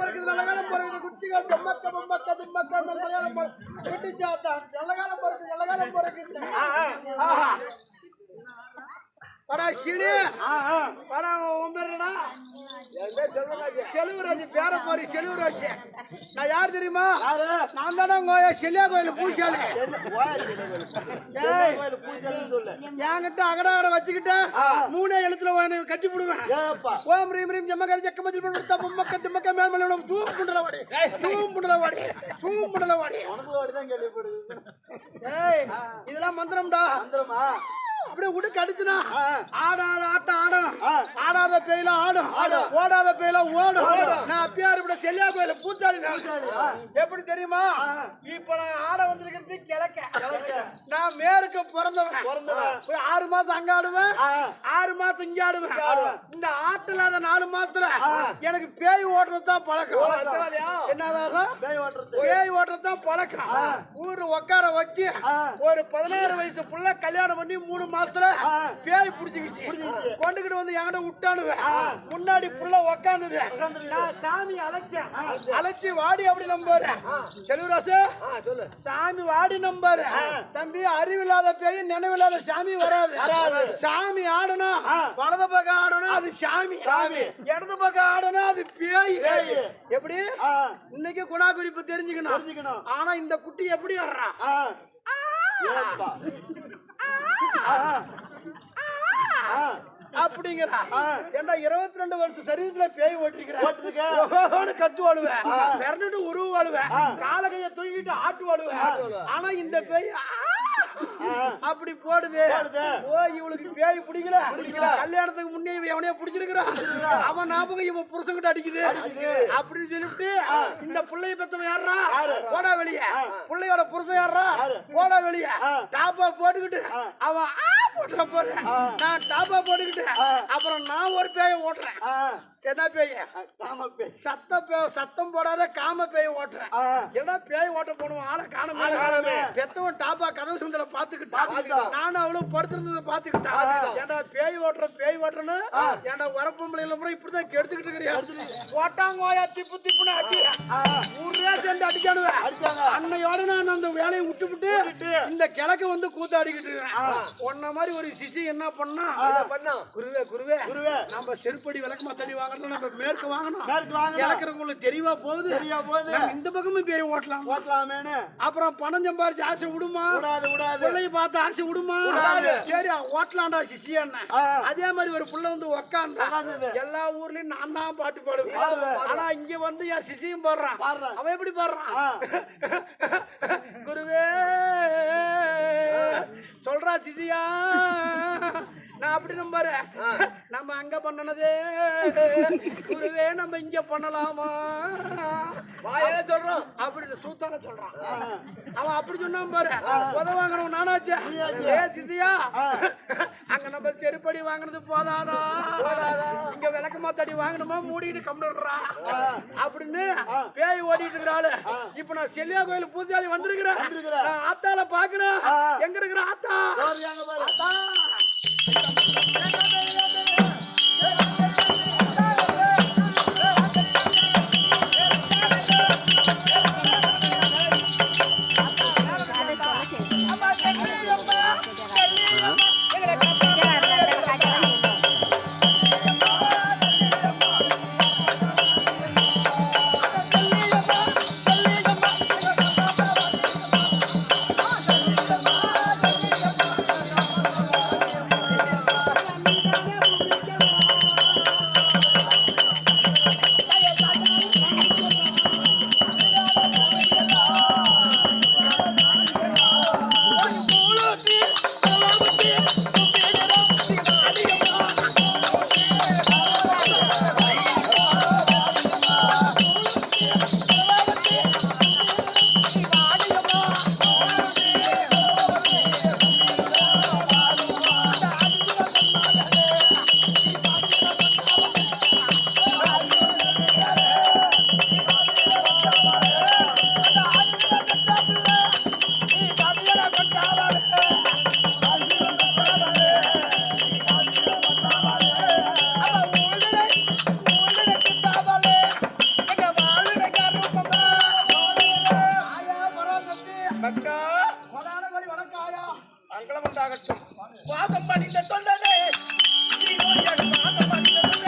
பிறகுது நல்ல காலம் பிறகுது குட்டிகள் செம்மக்க மம்மக்க திம்மக்க நல்ல குட்டி சாத்தா நல்ல காலம் பிறகுது நல்ல ஆஹா. படா சீனி படா உன் பேருடா செல்வராஜ். பேர போறி செல்வராஜ். நான் யார் தெரியுமா? நான் தானே கோய செல்லியா கோயில் பூசாலி என்கிட்ட அகடா அகட வச்சுக்கிட்டேன் மூணே எழுத்துல கட்டி விடுவேன் ஓம் ரீம் ரீம் ஜம்மகரி ஜக்கமத்தில் பொம்மக்க திம்மக்க இதெல்லாம் மந்திரம்டா. வந்துருமா? அப்படியே உடுக்கு அடிச்சுனா. ஆடாத ஆட்டம் ஆடும். ஆடாத பேயில ஆடும். ஓடாத பேயில ஓடும். நான் அப்பயா செல்லியா கோயில பூச்சாலி. எப்படி தெரியுமா? இப்ப நான் ஆட வந்திருக்கிறது கிழக்க. நான் மேற்கு பிறந்தவன். பிறந்தவன். போய் ஆறு மாசம் அங்க ஆடுவேன். ஆறு மாசம் இங்க ஆடுவேன். இந்த ஆட்டுல அந்த நாலு மாசத்துல எனக்கு பேய் ஓட்டுறது தான் பழக்கம் என்ன வேகம்? பேய் ஓட்டுறது. தான் பழக்கம். ஊரு உட்கார வச்சு. ஒரு பதினாறு வயசு புள்ள கல்யாணம் பண்ணி மூணு மாசத்துல. பேய் புடிச்சுக்கிச்சு. கொண்டுகிட்டு வந்து என்கிட்ட விட்டானுவேன். முன்னாடி புள்ள உக்காந்துது நான் சாமி அழைச்சேன் அழைச்சி வாடி அப்படி நம்பாரு. செல்வராசு சாமி வாடி நம்பாரு. தம்பி அறிவில்லாத பேய் நினைவில்லாத சாமி வராது. சாமி ஆடணும். வலது பக்கம் ஆடணும் அது சாமி. சாமி. இடது பக்கம் ஆடணும் அது பேய். எப்படி. இன்னைக்கு குணா குறிப்பு தெரிஞ்சுக்கணும். ஆனா இந்த குட்டி எப்படி வர்றான் ஆ. அப்படிங்கிறா. ஏண்டா இருபத்தி ரெண்டு வருஷம் சர்வீஸ்ல பேய் ஓட்டிருக்கிறேன் கத்து வாழுவேன் மிரண்டு உருவு வாழுவேன் தூக்கிட்டு ஆட்டு வாழுவேன் ஆனா இந்த பேய்! அப்படி போடுது. ஓ இவளுக்கு பேய் பிடிக்கல. கல்யாணத்துக்கு முன்னே எவனையோ பிடிச்சிருக்கிறான் அவன் ஞாபகம் இவன் புருஷன்கிட்ட அடிக்குது. அப்படின்னு சொல்லிட்டு இந்த புள்ளைய பெத்தவன் யாரா? போடா வெளிய. புள்ளையோட புருஷன் யாரா? போடா வெளிய. டாப்பா போட்டுக்கிட்டு அவன் ஆ போட்டுற போற நான் டாப்பா போட்டுக்கிட்டு அப்புறம் நான் ஒரு பேய ஓட்டுறேன். என்ன பேய. ஆமா பேய். சத்த பே சத்தம் போடாத காம பேய ஓட்டுறேன். ஏன்னா பேய் ஓட்ட போனவன் ஆளை காணமே. காணோமே. பெத்தவன் டாப்பா கதவு சுந்தர பாத்துக்கிட்டான் நானும் அவளும் படுத்திருந்ததை பாத்துக்கிட்டான் ஏன்டா பேய் ஓட்டுற பேய் ஓட்டுறன்னு? ஏன்டா வரப்பொம்பளையில முறை இப்படிதான் கெடுத்துக்கிட்டு இருக்கிறியா? போட்டாங்கோயா திப்பு திப்புன்னு அடி ஊரே அடிக்கானுவேன் அடிச்சாங்க. அன்னையோட நான் அந்த வேலையை விட்டுவிட்டு இந்த கிழக்கு வந்து கூத்தாடிக்கிட்டு இருக்கிறேன் உன்ன மாதிரி ஒரு சிசி என்ன பண்ணா பண்ணா. குருவே குருவே குருவே. நம்ம செருப்படி விளக்கமா தடி வாங்கணும் நம்ம மேற்கு வாங்கணும் மேற்கு வாங்கணும். கிழக்குறவங்களுக்கு தெரியவா போகுது சரியா போகுது. இந்த பக்கமும் பேய் ஓட்டலாம் ஓட்டலாமேன்னு. அப்புறம் பணம் சம்பாரிச்சு ஆசை விடுமா விடாது, விடாது. பிள்ளைய பார்த்து ஆசை விடுமா. சரி ஓட்டலாம்டா சிசியண்ண ஆ. அதே மாதிரி ஒரு புள்ள வந்து உக்காந்தா. எல்லா ஊர்லயும் நான் தான் பாட்டு பாடுவேன். ஆனா இங்க வந்து என் சிசியும் பாடுறான். அவன் எப்படி பாடுறான் ஆ. குருவே சொல்றா சிசியா நான் அப்படி நம்பாரு. நம்ம அங்க பண்ணனதே. குருவே நம்ம இங்க பண்ணலாமா? வாயில சொல்றோம். அப்படி சூத்தான சொல்றான். அவன் அப்படி சொன்னான் பாரு. உத வாங்கணும் நானாச்சு. ஏ சிசியா அங்க நம்ம செருப்படி வாங்கினது போதாதா? இங்க விளக்கமா தடி வாங்கணுமா? மூடிட்டு கம்மிடுறா அப்படின்னு பேய் ஓடிட்டு இருக்கிறாள். இப்ப நான் செல்லியா கோயில் பூஜாரி வந்திருக்கிறேன். ஆத்தால பாக்குறேன் எங்க இருக்கிற ஆத்தா. ஆத்தா! ありがとうございます。மங்களம் உண்டாகட்டும். பாதம் படித்த தொண்டனே பாதம் படித்த